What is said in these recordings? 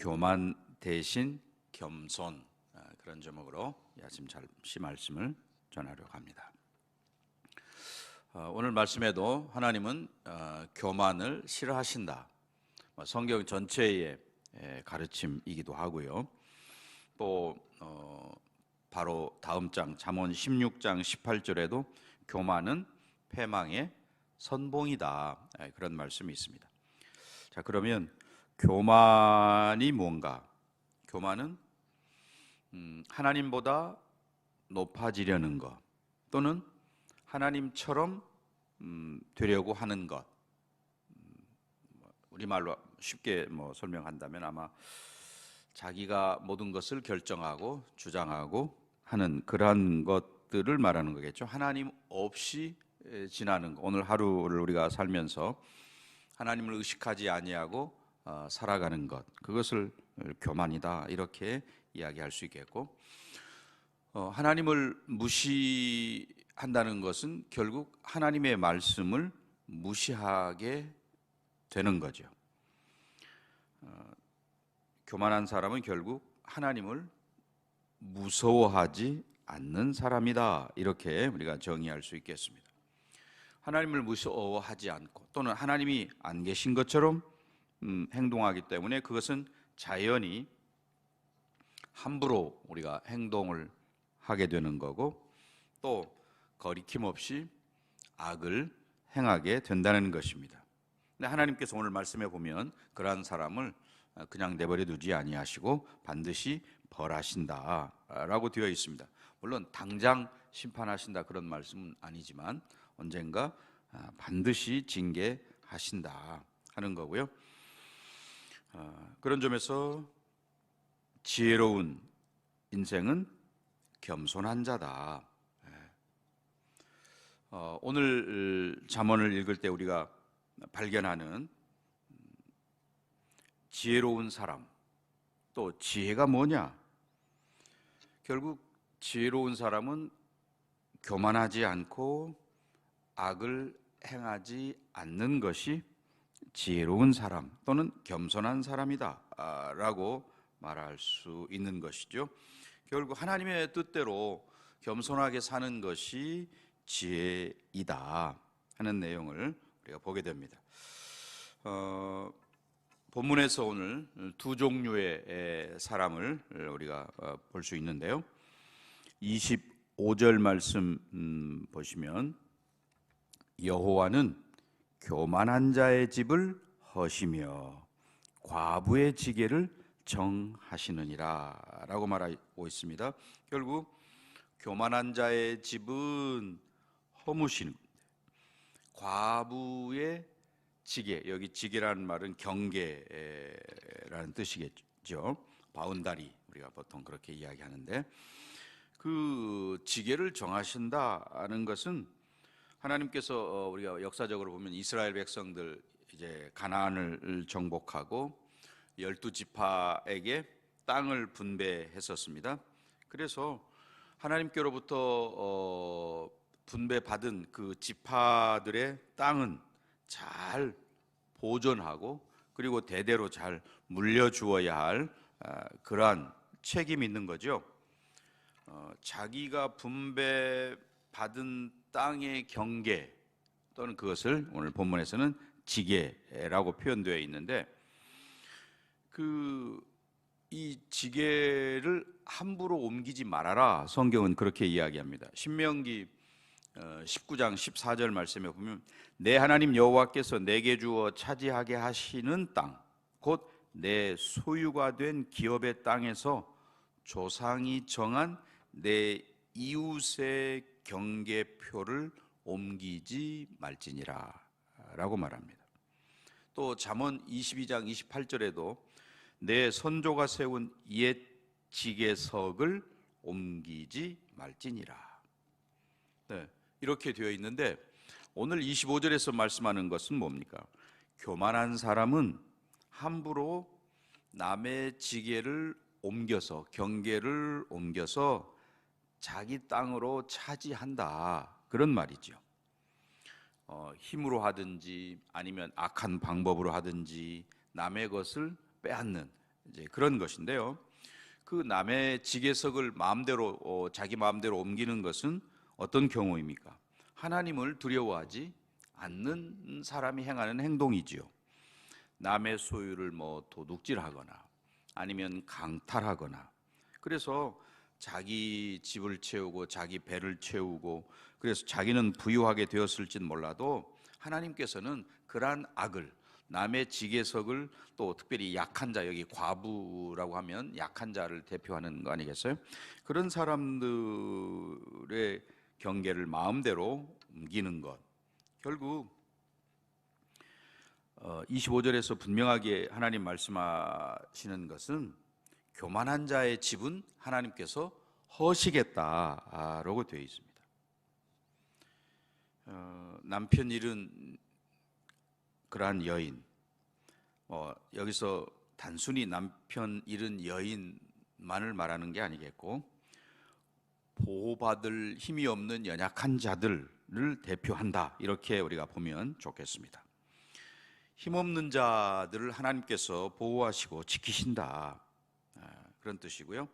교만 대신 겸손 아, 그런 제목으로 이 아침 잠시 말씀을 전하려고 합니다. 어, 오늘 말씀에도 하나님은 어, 교만을 싫어하신다. 뭐 성경 전체의 에, 가르침이기도 하고요. 또 어, 바로 다음 장 잠언 16장 18절에도 교만은 패망의 선봉이다 에, 그런 말씀이 있습니다. 자 그러면 교만이 뭔가? 교만은 음, 하나님보다 높아지려는 것 또는 하나님처럼 음, 되려고 하는 것. 음, 우리 말로 쉽게 뭐 설명한다면 아마 자기가 모든 것을 결정하고 주장하고 하는 그러한 것들을 말하는 거겠죠. 하나님 없이 에, 지나는 거. 오늘 하루를 우리가 살면서 하나님을 의식하지 아니하고 어, 살아가는 것. 그것을 교만이다 이렇게 이야기할 수 있겠고 어, 하나님을 무시한다는 것은 결국 하나님의 말씀을 무시하게 되는 거죠. 어, 교만한 사람은 결국 하나님을 무서워하지 않는 사람이다 이렇게 우리가 정의할 수 있겠습니다. 하나님을 무서워하지 않고 또는 하나님이 안 계신 것처럼 음, 행동하기 때문에 그것은 자연히 함부로 우리가 행동을 하게 되는 거고 또 거리낌 없이 악을 행하게 된다는 것입니다. 근데 하나님께서 오늘 말씀해 보면 그러한 사람을 그냥 내버려 두지 아니하시고 반드시 벌하신다라고 되어 있습니다. 물론 당장 심판하신다 그런 말씀은 아니지만 언젠가 반드시 징계하신다 하는 거고요. 어, 그런 점에서 지혜로운 인생은 겸손한 자다. 예. 어, 오늘 잠언을 읽을 때 우리가 발견하는 지혜로운 사람 또 지혜가 뭐냐? 결국 지혜로운 사람은 교만하지 않고 악을 행하지 않는 것이 지혜로운 사람 또는 겸손한 사람이다 라고 말할 수 있는 것이죠. 결국 하나님의 뜻대로 겸손하게 사는 것이 지혜이다 하는 내용을 우리가 보게 됩니다. 어, 본문에서 오늘 두 종류의 사람을 우리가 어, 볼수 있는데요. 25절 말씀 음, 보시면 여호와는 교만한 자의 집을 허시며 과부의 지게를 정하시느니라 라고 말하고 있습니다. 결국 교만한 자의 집은 허무시는 과부의 지게 여기 지게라는 말은 경계라는 뜻이겠죠. 바운다리 우리가 보통 그렇게 이야기하는데 그 지게를 정하신다는 것은 하나님께서 어, 우리가 역사적으로 보면 이스라엘 백성들 이제 가나안을 정복하고 열두 지파에게 땅을 분배했었습니다. 그래서 하나님께로부터 어, 분배받은 그 지파들의 땅은 잘 보존하고 그리고 대대로 잘 물려주어야 할 아, 그러한 책임이 있는 거죠. 어, 자기가 분배받은 땅의 경계 또는 그것을 오늘 본문에서는 지게라고 표현되어 있는데 그 이 지게를 함부로 옮기지 말아라 성경은 그렇게 이야기합니다. 신명기 19장 어, 14절 말씀에 보면 내 하나님 여호와께서 내게 주어 차지하게 하시는 땅 곧 내 소유가 된 기업의 땅에서 조상이 정한 내 이웃의 경계표를 옮기지 말지니라 라고 말합니다. 또 잠언 22장 28절에도 내 선조가 세운 옛 지게석을 옮기지 말지니라. 네, 이렇게 되어 있는데 오늘 25절에서 말씀하는 것은 뭡니까? 교만한 사람은 함부로 남의 지게를 옮겨서 경계를 옮겨서 자기 땅으로 차지한다 그런 말이죠. 어, 힘으로 하든지 아니면 악한 방법으로 하든지 남의 것을 빼앗는 이제 그런 것인데요. 그 남의 지게석을 마음대로 어, 자기 마음대로 옮기는 것은 어떤 경우입니까? 하나님을 두려워하지 않는 사람이 행하는 행동이지요. 남의 소유를 뭐 도둑질하거나 아니면 강탈하거나 그래서 자기 집을 채우고 자기 배를 채우고 그래서 자기는 부유하게 되었을진 몰라도 하나님께서는 그러한 악을 남의 지게석을 또 특별히 약한 자 여기 과부라고 하면 약한 자를 대표하는 거 아니겠어요? 그런 사람들의 경계를 마음대로 옮기는 것 결국 어, 25절에서 분명하게 하나님 말씀하시는 것은 교만한 자의 집은 하나님께서 허시겠다라고 되어 있습니다. 어, 남편 잃은 그러한 여인, 어, 여기서 단순히 남편 잃은 여인만을 말하는 게 아니겠고 보호받을 힘이 없는 연약한 자들을 대표한다 이렇게 우리가 보면 좋겠습니다. 힘없는 자들을 하나님께서 보호하시고 지키신다 아, 그런 뜻이고요.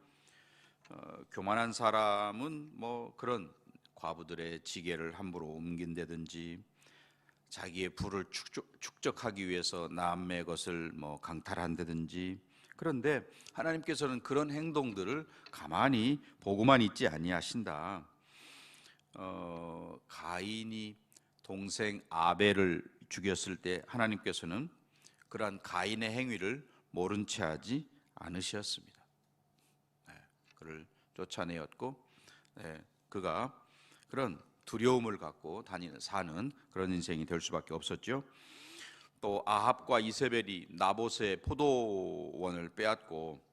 어, 교만한 사람은 뭐 그런 과부들의 지게를 함부로 옮긴다든지 자기의 부를 축적, 하기 위해서 남의 것을 뭐 강탈한다든지 그런데 하나님께서는 그런 행동들을 가만히 보고만 있지 아니하신다. 어, 가인이 동생 아벨을 죽였을 때 하나님께서는 그러한 가인의 행위를 모른 채 하지 않으셨습니다. 네, 그를 쫓아내었고 네, 그가 그런 두려움을 갖고 다니는 사는 그런 인생이 될 수밖에 없었죠. 또 아합과 이세벨이 나봇의 포도원을 빼앗고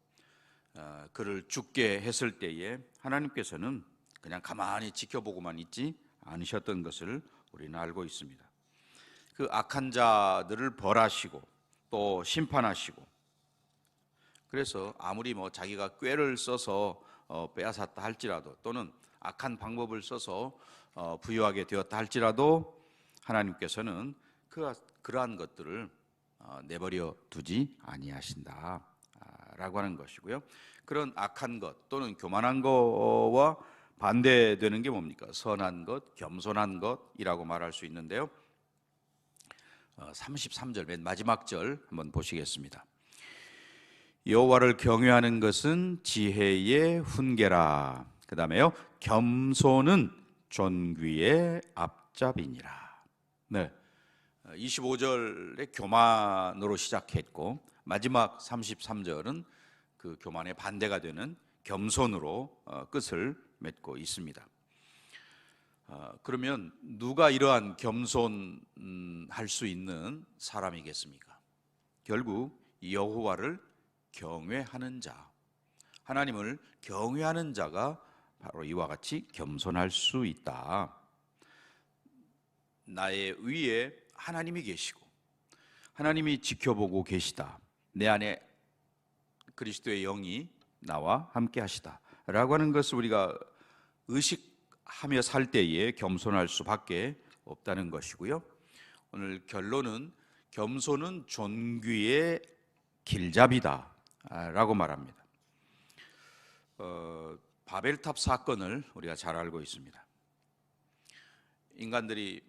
어, 그를 죽게 했을 때에 하나님께서는 그냥 가만히 지켜보고만 있지 않으셨던 것을 우리는 알고 있습니다. 그 악한 자들을 벌하시고 또 심판하시고 그래서 아무리 뭐 자기가 꾀를 써서 어, 빼앗았다 할지라도 또는 악한 방법을 써서 어, 부유하게 되었다 할지라도 하나님께서는 그 그러한 것들을 어, 내버려 두지 아니하신다 라고 하는 것이고요. 그런 악한 것 또는 교만한 것과 반대되는 게 뭡니까? 선한 것, 겸손한 것이라고 말할 수 있는데요. 33절 맨 마지막 절 한번 보시겠습니다. 여호와를 경외하는 것은 지혜의 훈계라. 그다음에요. 겸손은 존귀의 앞잡이니라. 네. 25절에 교만으로 시작했고 마지막 33절은 그 교만의 반대가 되는 겸손으로 어, 끝을 맺고 있습니다. 어, 그러면 누가 이러한 겸손할 수 있는 사람이겠습니까? 결국 여호와를 경외하는 자, 하나님을 경외하는 자가 바로 이와 같이 겸손할 수 있다. 나의 위에 하나님이 계시고 하나님이 지켜보고 계시다. 내 안에 그리스도의 영이 나와 함께 하시다 라고 하는 것을 우리가 의식하며 살 때에 겸손할 수밖에 없다는 것이고요. 오늘 결론은 겸손은 존귀의 길잡이다 라고 말합니다. 어, 바벨탑 사건을 우리가 잘 알고 있습니다. 인간들이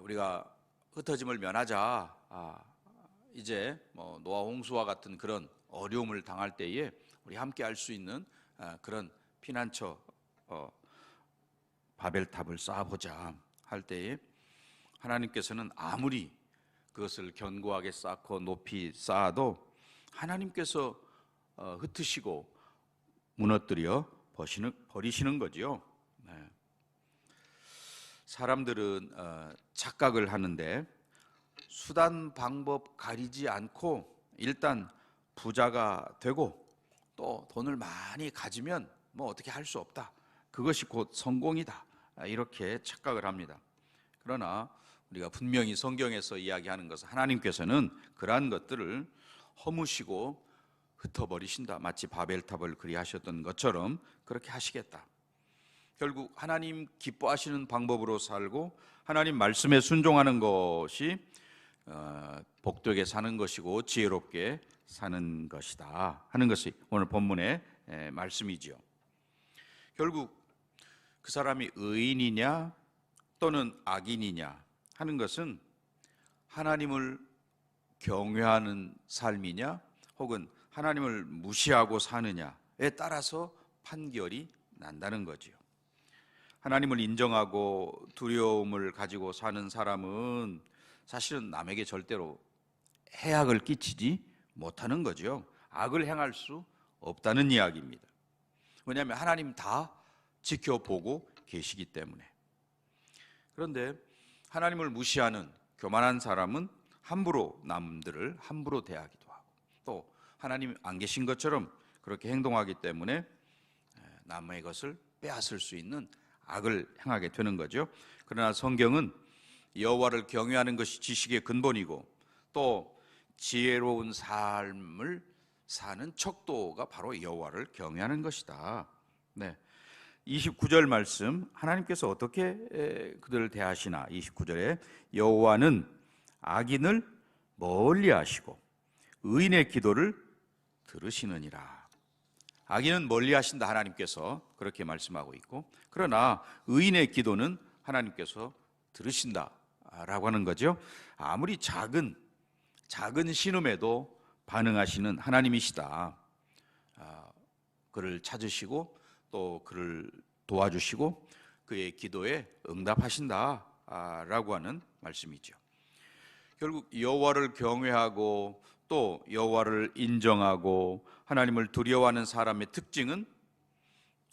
우리가 흩어짐을 면하자. 아, 이제 뭐 노아 홍수와 같은 그런 어려움을 당할 때에 우리 함께 할 수 있는 아, 그런 피난처 어, 바벨탑을 쌓아보자 할 때에 하나님께서는 아무리 그것을 견고하게 쌓고 높이 쌓아도 하나님께서 어, 흩으시고 무너뜨려 버리시는, 거죠. 네. 사람들은 어, 착각을 하는데 수단 방법 가리지 않고 일단 부자가 되고 또 돈을 많이 가지면 뭐 어떻게 할 수 없다. 그것이 곧 성공이다. 이렇게 착각을 합니다. 그러나 우리가 분명히 성경에서 이야기하는 것은 하나님께서는 그러한 것들을 허무시고 흩어버리신다. 마치 바벨탑을 그리하셨던 것처럼 그렇게 하시겠다. 결국 하나님 기뻐하시는 방법으로 살고 하나님 말씀에 순종하는 것이 어, 복되게 사는 것이고 지혜롭게 사는 것이다 하는 것이 오늘 본문의 에, 말씀이지요. 결국 그 사람이 의인이냐 또는 악인이냐 하는 것은 하나님을 경외하는 삶이냐 혹은 하나님을 무시하고 사느냐에 따라서 판결이 난다는 거지요. 하나님을 인정하고 두려움을 가지고 사는 사람은 사실은 남에게 절대로 해악을 끼치지 못하는 거죠. 악을 행할 수 없다는 이야기입니다. 왜냐하면 하나님 다 지켜보고 계시기 때문에. 그런데 하나님을 무시하는 교만한 사람은 함부로 남들을 함부로 대하기도 하고 또 하나님 안 계신 것처럼 그렇게 행동하기 때문에 남의 것을 빼앗을 수 있는 악을 행하게 되는 거죠. 그러나 성경은 여호와를 경외하는 것이 지식의 근본이고 또 지혜로운 삶을 사는 척도가 바로 여호와를 경외하는 것이다. 네. 29절 말씀 하나님께서 어떻게 그들을 대하시나 29절에 여호와는 악인을 멀리 하시고 의인의 기도를 들으시느니라. 악인은 멀리 하신다 하나님께서 그렇게 말씀하고 있고 그러나 의인의 기도는 하나님께서 들으신다라고 하는 거죠. 아무리 작은 작은 신음에도 반응하시는 하나님이시다. 아, 그를 찾으시고 또 그를 도와주시고 그의 기도에 응답하신다라고 하는 말씀이죠. 결국 여호와를 경외하고 또 여호와를 인정하고 하나님을 두려워하는 사람의 특징은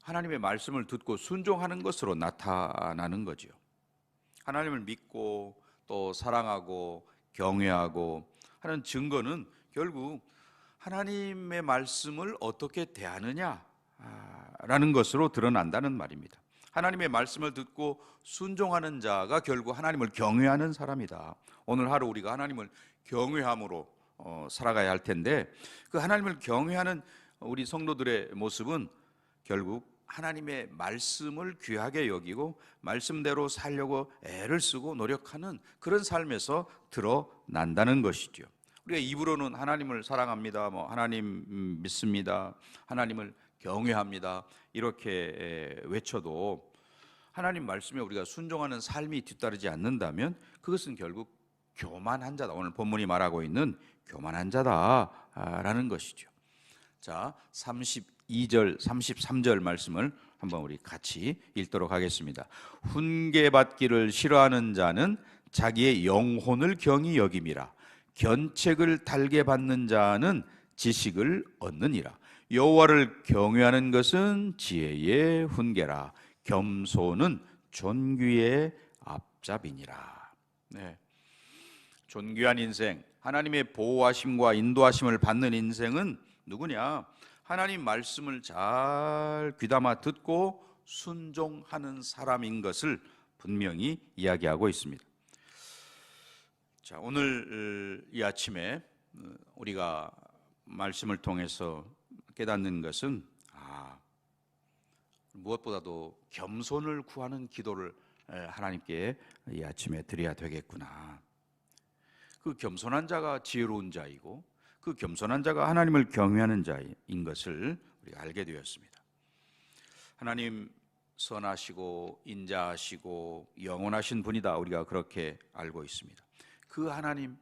하나님의 말씀을 듣고 순종하는 것으로 나타나는 거지요. 하나님을 믿고 또 사랑하고 경외하고 하는 증거는 결국 하나님의 말씀을 어떻게 대하느냐라는 것으로 드러난다는 말입니다. 하나님의 말씀을 듣고 순종하는 자가 결국 하나님을 경외하는 사람이다. 오늘 하루 우리가 하나님을 경외함으로 어, 살아가야 할 텐데 그 하나님을 경외하는 우리 성도들의 모습은 결국 하나님의 말씀을 귀하게 여기고 말씀대로 살려고 애를 쓰고 노력하는 그런 삶에서 드러난다는 것이죠. 우리가 입으로는 하나님을 사랑합니다. 뭐 하나님 믿습니다. 하나님을 경외합니다. 이렇게 외쳐도 하나님 말씀에 우리가 순종하는 삶이 뒤따르지 않는다면 그것은 결국 교만한 자다. 오늘 본문이 말하고 있는 교만한 자다라는 것이죠. 자, 32절, 33절 말씀을 한번 우리 같이 읽도록 하겠습니다. 훈계받기를 싫어하는 자는 자기의 영혼을 경히 여김이라. 견책을 달게 받는 자는 지식을 얻느니라. 여호와를 경외하는 것은 지혜의 훈계라. 겸손은 존귀의 앞잡이니라. 네. 존귀한 인생, 하나님의 보호하심과 인도하심을 받는 인생은 누구냐? 하나님 말씀을 잘 귀담아 듣고 순종하는 사람인 것을 분명히 이야기하고 있습니다. 자, 오늘 이 아침에 우리가 말씀을 통해서 깨닫는 것은 아, 무엇보다도 겸손을 구하는 기도를 하나님께 이 아침에 드려야 되겠구나. 그 겸손한 자가 지혜로운 자이고 그 겸손한 자가 하나님을 경외하는 자인 것을 우리가 알게 되었습니다. 하나님 선하시고 인자하시고 영원하신 분이다 우리가 그렇게 알고 있습니다. 그 하나님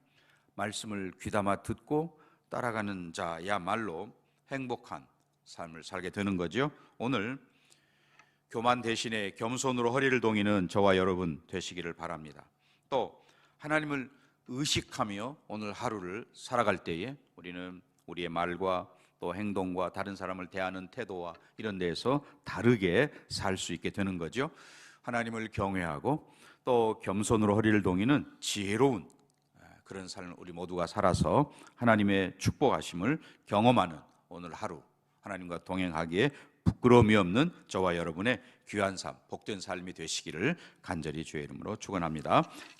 말씀을 귀담아 듣고 따라가는 자야말로 행복한 삶을 살게 되는 거죠. 오늘 교만 대신에 겸손으로 허리를 동이는 저와 여러분 되시기를 바랍니다. 또 하나님을 의식하며 오늘 하루를 살아갈 때에 우리는 우리의 말과 또 행동과 다른 사람을 대하는 태도와 이런 데에서 다르게 살 수 있게 되는 거죠. 하나님을 경외하고 또 겸손으로 허리를 동이는 지혜로운 그런 삶을 우리 모두가 살아서 하나님의 축복하심을 경험하는 오늘 하루 하나님과 동행하기에 부끄러움이 없는 저와 여러분의 귀한 삶, 복된 삶이 되시기를 간절히 주의 이름으로 축원합니다.